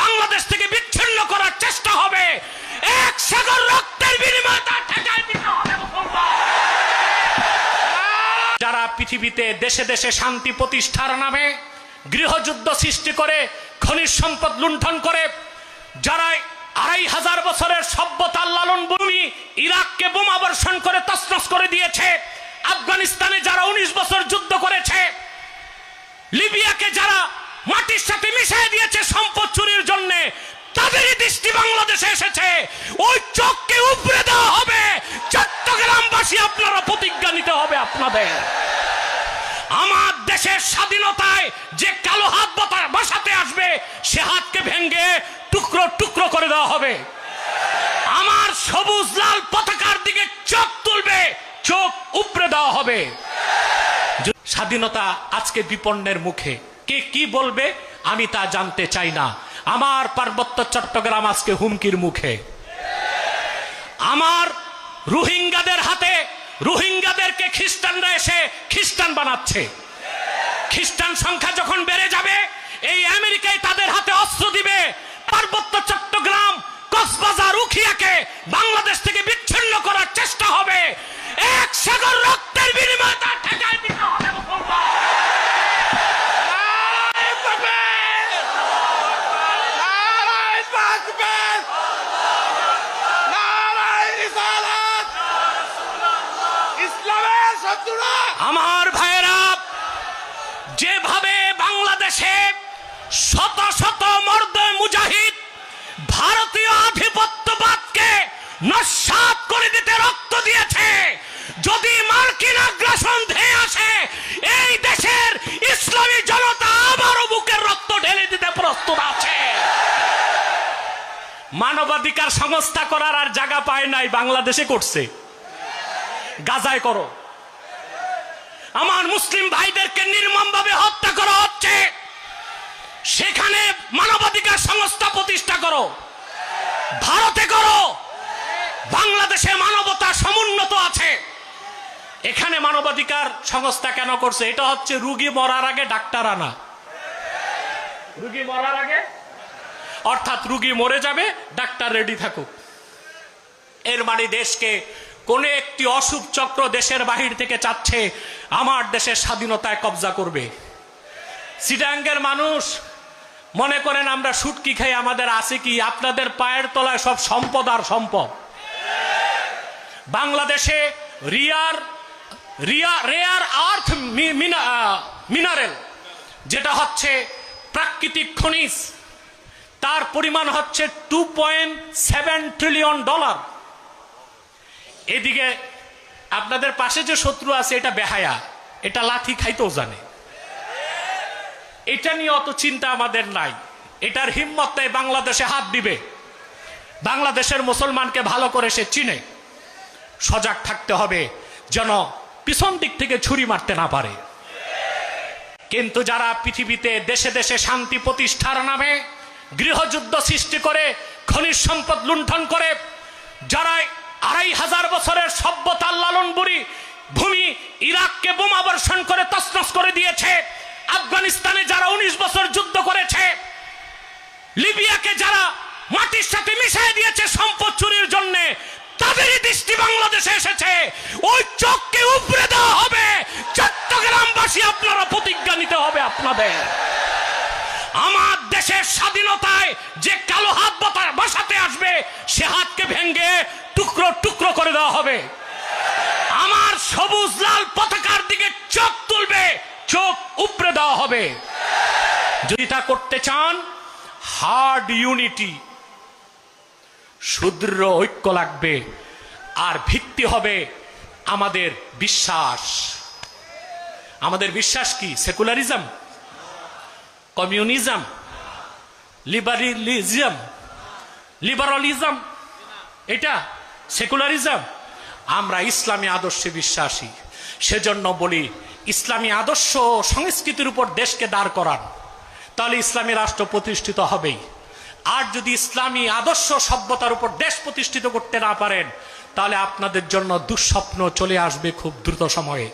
বাংলাদেশ থেকে বিচ্ছিন্ন করার চেষ্টা হবে। এক সাগর রক্তের বিনিময়ে যারা পৃথিবীতে দেশে দেশে শান্তি প্রতিষ্ঠার নামে গৃহযুদ্ধ সৃষ্টি করে, খনিজ সম্পদ লুণ্ঠন করে, যারা আড়াই হাজার বছরের সভ্যতার লালন ভূমি ইরাককে বোমা বর্ষণ করে তসনস করে দিয়েছে, আফগানিস্তানে যারা উনিশ বছর যুদ্ধ করেছে, লিবিয়াকে যারা মাটির সাথে মিশিয়ে দিয়েছে তাদেরই দৃষ্টি বাংলাদেশে এসেছে। ওই চোখকে উপরে দেওয়া হবে। চট্টগ্রামবাসী আপনারা প্রতিজ্ঞা নিতে হবে আপনাদের। আমার দেশের স্বাধীনতায় যে কালো হাত বসাতে আসবে, সে হাতকে ভেঙ্গে টুকরো টুকরো করে দেওয়া হবে। আমার সবুজ লাল পতাকার দিকে চোখ তুলবে, চোখ উপরে দেওয়া হবে। স্বাধীনতা আজকে বিপন্নের মুখে। কে কি বলবে, আমি তা জানতে চাই না। আমার পার্বত্য চট্টগ্রাম আজকে হুমকির মুখে। আমার রোহিঙ্গাদের হাতে রোহিঙ্গাদেরকে খ্রিস্টানরা এসে খ্রিস্টান বানাচ্ছে। খ্রিস্টান সংখ্যা যখন বেড়ে যাবে, এই আমেরিকায় তাদের হাতে অস্ত্র দিবে। পার্বত্য চট্টগ্রাম কক্সবাজার উখিয়াকে বাংলাদেশ থেকে বিচ্ছিন্ন করার আমার ভাইয়েরা, যেভাবে বাংলাদেশে শত শত মর্দ মুজাহিদ ভারতীয় আধিপত্যবাদকে নস্বাত করে দিতে রক্ত দিয়েছে, যদি মার্কিন আগ্রাসন ধেয়ে আসে, এই দেশের ইসলামী জনতা আবারও বুকের রক্ত ঢেলে দিতে প্রস্তুত আছে। মানবাধিকার সংস্থা করার আর জায়গা পায় নাই, বাংলাদেশে করছে। গাজায় করো। আমার মুসলিম ভাইদেরকে নির্মম ভাবে হত্যা করা হচ্ছে। সেখানে মানবাধিকার সংস্থা প্রতিষ্ঠা করো। ভারতে করো। বাংলাদেশে মানবতা সমুন্নত আছে। এখানে মানবাধিকার সংস্থা কেন করছে? এটা হচ্ছে রুগী মরার আগে ডাক্তার আনা। রুগী মরার আগে? অর্থাৎ রুগী মরে যাবে, ডাক্তার রেডি থাকুক। এর মানে দেশকে কোন একটি অশুভ চক্র দেশের বাহির থেকে চাচ্ছে, আমার দেশের স্বাধীনতায় কবজা করবে। সিটাঙ্গের মানুষ, মনে করেন আমরা সুটকি খাই আমাদের আছে কি, আপনাদের পায়ের তলায় সব সম্পদ আর সম্পদ। বাংলাদেশে rare, rare, rare earth mineral, যেটা হচ্ছে প্রাকৃতিক খনিজ, তার পরিমাণ হচ্ছে two point seven trillion dollar এদিকে আপনাদের পাশে যে শত্রু আছে, এটা বেহায়া। এটা লাথি খাইতেও জানে। এটা নিয়ে অত চিন্তা আমাদের নাই। এটার হিম্মত নেই বাংলাদেশে হাত দিবে। বাংলাদেশের মুসলমানকে ভালো করে সে চিনে। সজাগ থাকতে হবে যেন পিছন দিক থেকে ছুরি মারতে না পারে। কিন্তু যারা পৃথিবীতে দেশে দেশে শান্তি প্রতিষ্ঠার নামে গৃহযুদ্ধ সৃষ্টি করে, খনিজ সম্পদ লুণ্ঠন করে যারা আড়াই হাজার বছরের সভ্যতার লালন বুড়ি ভূমি ইরাককে বোমা বর্ষণ করে তসনস করে দিয়েছে। আফগানিস্তানে যারা উনিশ বছর যুদ্ধ করেছে, লিবিয়াকে যারা মাটির সাথে মিশিয়ে দিয়েছে সম্পদ চুরির জন্য তাদেরই দৃষ্টি বাংলাদেশে এসেছে। ওই চোখকে উপরে দেওয়া হবে। চট্টগ্রামবাসী আপনারা প্রতিজ্ঞা নিতে হবে আপনাদের। আমার দেশের স্বাধীনতায় যে কালো হাত বসাতে আসবে, সে হাতকে ভেঙ্গে টুকরো টুকরো করে দেওয়া হবে। আমার সবুজ লাল পতাকার দিকে চোখ তুলবে, চোখ উপরে দেওয়া হবে। যদি তা করতে চান হার্ড ইউনিটি সুদৃঢ় ঐক্য লাগবে, আর ভিত্তি হবে আমাদের বিশ্বাস। আমাদের বিশ্বাস কি? সেকুলারিজম কমিউনিজম লিবারিলিজম লিবারালিজম এটা সেকুলারিজম। আমরা ইসলামী আদর্শে বিশ্বাসী। সেজন্য বলি, ইসলামী আদর্শ সংস্কৃতির উপর দেশকে দাঁড় করান। তাহলে ইসলামী রাষ্ট্র প্রতিষ্ঠিত হবেই। আর যদি ইসলামী আদর্শ সভ্যতার উপর দেশ প্রতিষ্ঠিত করতে না পারেন, তাহলে আপনাদের জন্য দুঃস্বপ্ন চলে আসবে খুব দ্রুত সময়ে।